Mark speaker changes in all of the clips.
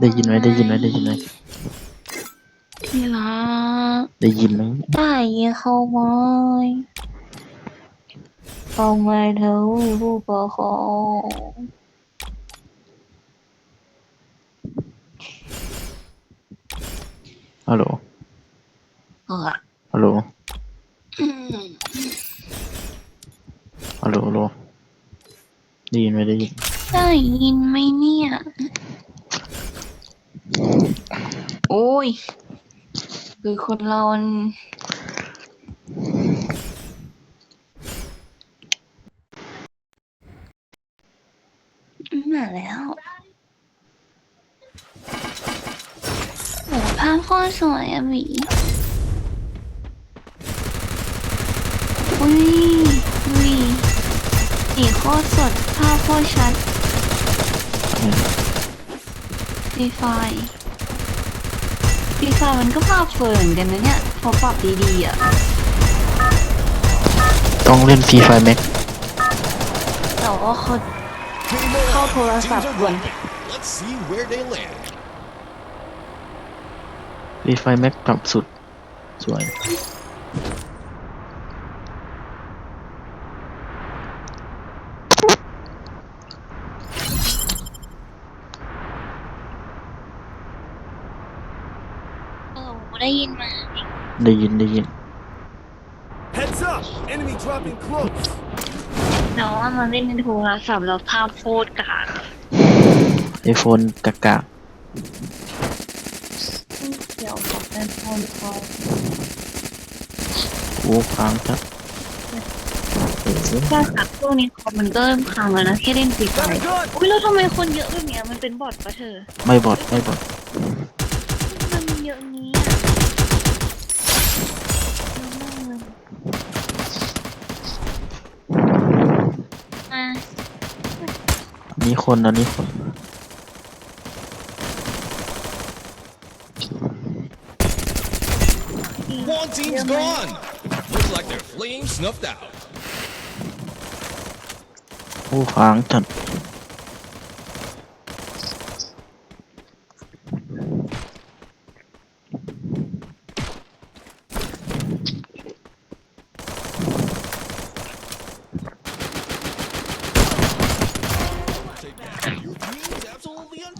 Speaker 1: ได้ยินไหมได้ยินไหมได้ยินไหม
Speaker 2: ที่รัก
Speaker 1: ได้ยินไหม
Speaker 2: ได้ยินเขาไหมเขาไม่เท่าผู้ปกครอง
Speaker 1: ฮัลโหล
Speaker 2: เออ
Speaker 1: ฮัลโหล
Speaker 2: อืม
Speaker 1: ฮัลโหลฮัลโหลได้ยินไหมได้ยิน
Speaker 2: ได้ยินไหมเนี่ย โอ้ย คือคนเรามันมาแล้วโอ้ภาพโคตรสวยอะหมีอุ้ยอุ้ยสีโคตรสด ภาพโคตรชัดฟรีไฟ ฟรีไฟมันก็ภาพสวยเหมือนกันนะเนี่ยพอปรับดีๆอะ
Speaker 1: ต้องเล่นฟรีไฟแม็ก
Speaker 2: แต่ว่าเขา
Speaker 3: Game on.
Speaker 2: How for us
Speaker 3: Teams
Speaker 2: up
Speaker 3: are
Speaker 2: one.
Speaker 3: rocking. Let's see where they land.
Speaker 1: ฟรีไฟแม็กปรับสุด สวย
Speaker 2: ได้ยินมา
Speaker 1: ได้ยินได้ยิน
Speaker 3: Heads up! Enemy dropping close.
Speaker 2: แต่ว่ามันเล่นในโทรศัพท์แล้วภาพโคตรกาก
Speaker 1: ไอโฟนกากา
Speaker 2: เดี๋ยวขอเป็นโฟนคอล
Speaker 1: โอ้ค้างจัดเออ
Speaker 2: แค่สักช่วงนี้คอมมันก็เริ่มพังแล้วนะแค่เล่นฟรีไฟ
Speaker 3: Got a gun!
Speaker 2: อุ้ยแล้วทำไมคนเยอะแบบเนี้ยมันเป็นบอทปะเธอ
Speaker 1: ไม่บอดไม่บอด
Speaker 2: มันเยอะงี้อะเยอะมากเลยอะ
Speaker 1: อั นนี้คนอันนี้คน
Speaker 3: One team's gone! Looks like their flame snuffed out.
Speaker 1: โอ้ค้างจัด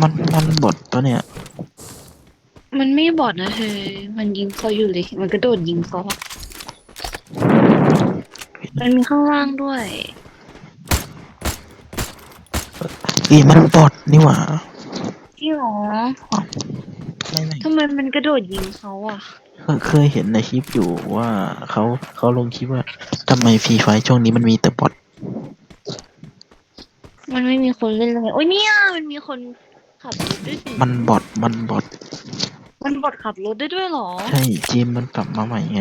Speaker 1: มันมันบอดปะเนี่ย
Speaker 2: มันไม่บอดนะเธอ มันยิงเขาอยู่เลย มันกระโดดยิงเขาอะมันมีข้างล่างด้วย
Speaker 1: อีมันบอดนี่หว่า
Speaker 2: จริงเหรอ
Speaker 1: ไม่ไม่
Speaker 2: ทำไมมันกระโดดยิงเขาอะ
Speaker 1: เคยเคยเห็นในคลิปอยู่ว่าเขาเขาลงคลิปว่าทำไมฟรีไฟช่วงนี้มันมีแต่บอท
Speaker 2: มันไม่มีคนเล่นเลยโอ้ยเนี่ยมันมีคน ขับรถด้วยสิ
Speaker 1: มันบอทมันบอท
Speaker 2: มันบอดขับรถได้ด้วยเหรอ
Speaker 1: ใช่เจมมันกลับมาใหม่ไง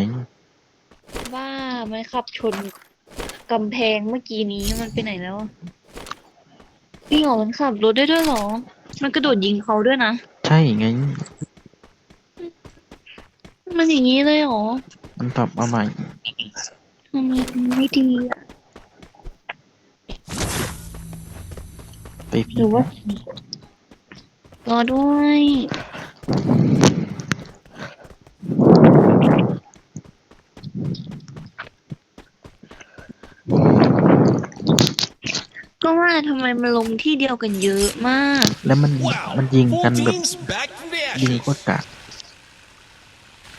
Speaker 2: ว่ามันขับชนกำแพงเมื่อกี้นี้มันไปไหนแล้วอะจริงเหรอมันขับรถได้ด้วยเหรอ มันกระโดดยิงเขาด้วยนะ
Speaker 1: ใช่ไง
Speaker 2: มันอย่างนี้เลยเหรอ
Speaker 1: มันกลับมาใหม่
Speaker 2: ทำไมมันไม่ดีอะ
Speaker 1: ไปฟรี
Speaker 2: หรือว่า รอด้วย ก็ว่าทำไมมันลงที่เดียวกันเยอะมาก
Speaker 1: แล้วมัน
Speaker 3: Wow!
Speaker 1: มันยิง
Speaker 3: Full
Speaker 1: กันแบบ
Speaker 3: teams back from the
Speaker 1: ยิง
Speaker 3: ashes.
Speaker 1: โคตรกาก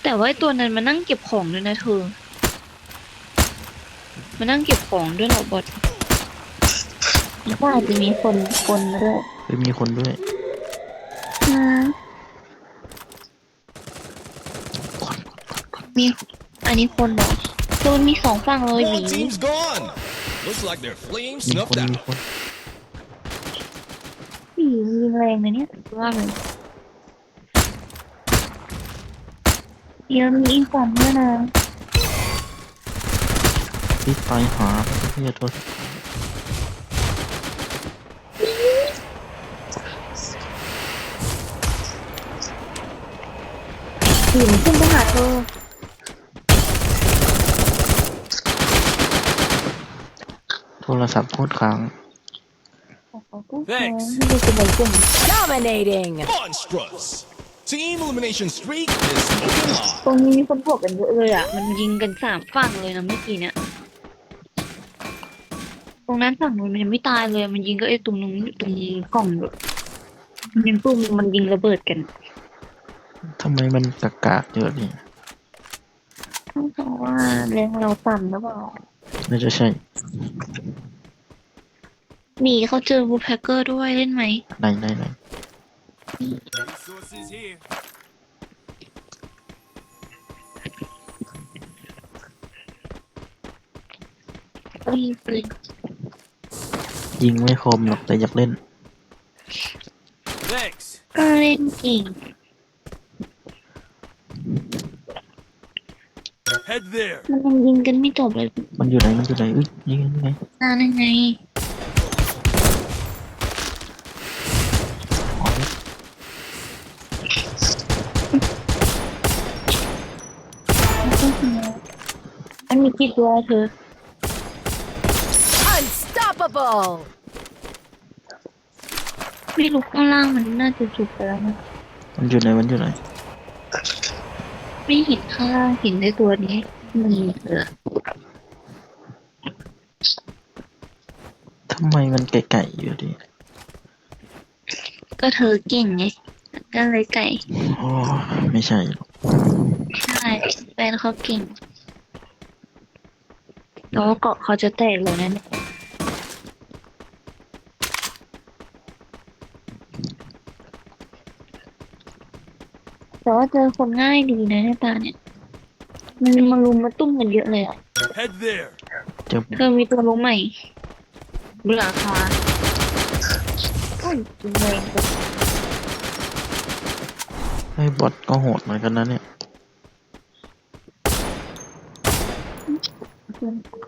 Speaker 2: แต่ว่าไอ้ตัวนั้นมันนั่งเก็บของด้วยนะเธอมันนั่งเก็บของด้วยเหรอบอทว่าอาจจะมีคนคนมาด้วย
Speaker 1: ไปมีคนด้วย
Speaker 2: นะ มีอันนี้คนเหรอโดนมีสองฝั่งเลยห
Speaker 3: One
Speaker 2: วี
Speaker 3: team's gone! Looks like their flame
Speaker 1: มีคน
Speaker 3: snuffed
Speaker 1: มี
Speaker 3: out.
Speaker 1: คน
Speaker 2: หวียิงแรงนะเนี่ยว่าเลยเดี๋ยวมีอีกฝั่งด้วยนะ
Speaker 1: รีบไปหาที่จะโทษ
Speaker 2: หวีขึ้นไปหาเธอ
Speaker 1: โทร ศัพท์โคตรค้าง
Speaker 2: ขอขอกู
Speaker 3: Thanks.
Speaker 2: ไม่ได้เป็นไรกลุ่ม
Speaker 4: Dominating.
Speaker 3: Monstrous. Team elimination streak is smoking hot.
Speaker 2: ตรงนี้มีคนบวกกันเยอะเลยอะ มันยิงกันสามฝั่งเลยนะเมื่อกี้เนี่ย ตรงนั้นฝั่งนู้นมันยังไม่ตายเลย มันยิงก็ไอ้ตรงนู้นตรงกล่องอยู่มันยิงปุ่มมันยิงระเบิดกัน
Speaker 1: ทำไมมันกากากๆเยอะนี่
Speaker 2: ต้องบอกว่าแรงเราต่ำหรือเปล่า
Speaker 1: น่าจะใช่
Speaker 2: หมีเขาเจอบูแพคเกอร์ด้วยเล่นไหม
Speaker 1: ไหนไหนไหน
Speaker 3: Resources here.
Speaker 2: เอ้ยเอ้ย
Speaker 1: ยิงไม่คมหรอกแต่อยากเล่น
Speaker 3: Thanks.
Speaker 2: ก็เล่นเก่ง
Speaker 3: Head there.
Speaker 2: มันยังยิงกันไม่จบเลย
Speaker 1: มันอยู่ไหนมันอยู่ไหนอุ้ยยิงยังไง
Speaker 2: นานยังไง มันมีกี่ตัวเธอ
Speaker 4: Unstoppable.
Speaker 2: ไม่รู้ข้างล่างมันน่าจะจุกไปแล้วนะ
Speaker 1: มันอยู่ไหนมันอยู่ไหน
Speaker 2: ไม่เห็นข้างล่างเห็นได้ตัวนี้ มันมีเออ
Speaker 1: ทำไมมันไก่ๆอยู่ดิ
Speaker 2: ก็เธอเก่งไงก็เลยไก่
Speaker 1: โอ้ ไม่ใช่หรอก
Speaker 2: ใช่แฟนเขาเก่ง แต่ว่าเกาะเขาจะแตกเลยนะเนี่ยแต่ว่าเจอคนง่ายดีนะในตาเนี่ย มันมารุมมาตุ้มกันเยอะเลยอะ
Speaker 3: Head there.
Speaker 1: เจอ
Speaker 2: เธอมีตัวลงใหม่เบื่อค่ะโอ้ยจริงเลย
Speaker 1: ไอ้บอทก็โหดเหมือนกันนะเนี่ย
Speaker 2: เพื่อนน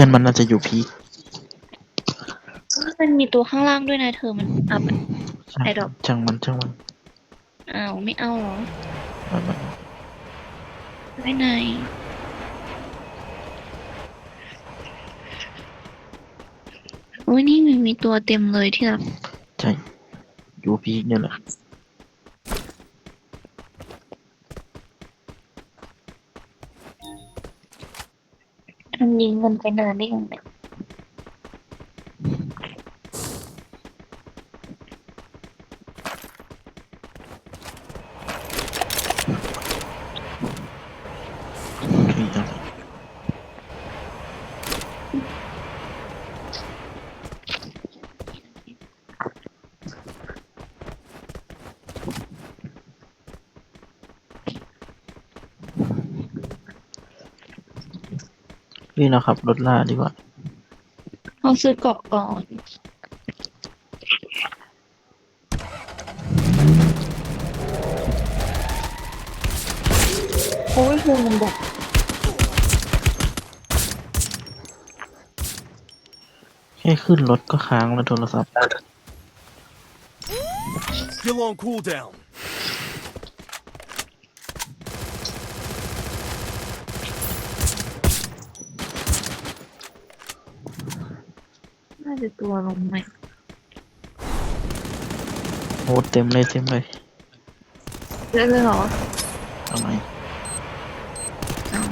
Speaker 1: พื่อนมันน่าจะอยู่พีค
Speaker 2: มันมีตัวข้างล่างด้วยนะเธอมันอัพ
Speaker 1: ช่าง
Speaker 2: ไอ้ดอก
Speaker 1: ช่างมันช่างมัน
Speaker 2: อ้าวไม่เอาเหรอ
Speaker 1: มันมัน
Speaker 2: ไว้ไหนโอ้ยนี่มันมีตัวเต็มเลยที่รับ
Speaker 1: ใช่อยู่พีคเนี่ยแหละ
Speaker 2: ยิงเงินไปนานได้ยังไง
Speaker 1: พีคอะไรนี่เราขับรถล่าดีกว่า
Speaker 2: เขาซื้อเกาะก่อน โอ้ยคือมันแบบ
Speaker 1: แค่ขึ้นรถก็ค้างแล้วโทรศัพท์
Speaker 3: Still on cooldown.
Speaker 2: จะตัวลงไหม
Speaker 1: โอ้เต็มเลยเต็มเลย
Speaker 2: เยอะเลยเหรอ
Speaker 1: ทำไม
Speaker 2: เอา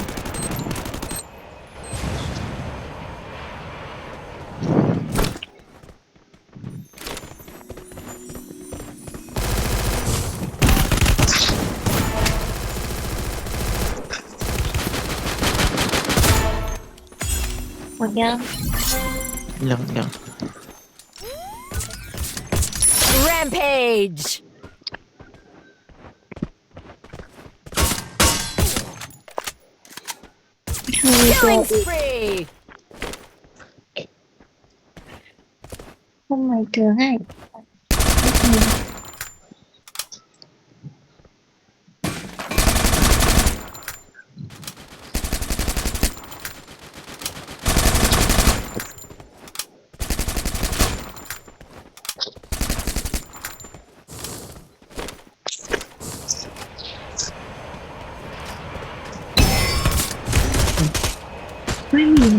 Speaker 2: หมดยัง
Speaker 1: ยังยัง
Speaker 4: Rampage.
Speaker 2: เธอมีตัว
Speaker 4: Killing
Speaker 2: อีก
Speaker 4: spree.
Speaker 2: ทำไมเธอให้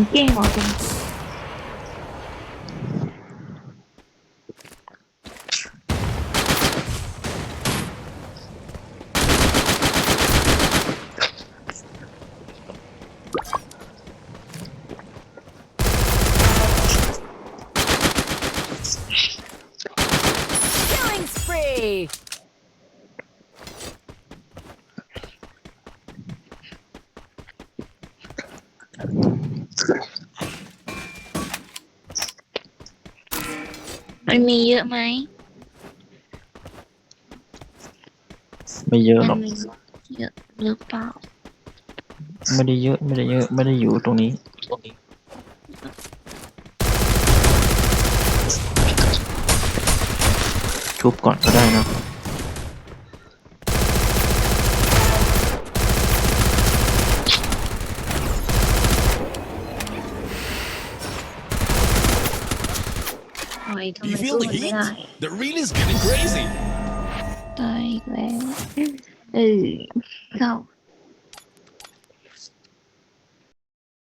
Speaker 2: เฮ้ยหมีมันเก่งเหรอจัง
Speaker 4: Killing spree.
Speaker 2: มันมีเยอะไหม
Speaker 1: ไม่เยอะหร
Speaker 2: มั
Speaker 1: อก
Speaker 2: มีเยอะหรือเปล่า
Speaker 1: ไม่ได้เยอะ ไม่ได้เยอะ ไม่ได้อยู่ตรงนี้ ชุบก่อนก็ได้นะ
Speaker 2: โอ้ยทำ
Speaker 3: Do
Speaker 2: ไม
Speaker 3: you
Speaker 2: สู้
Speaker 3: feel
Speaker 2: มั
Speaker 3: the
Speaker 2: นไม่
Speaker 3: heat?
Speaker 2: ได้
Speaker 3: The reel is getting crazy.
Speaker 2: ตายอี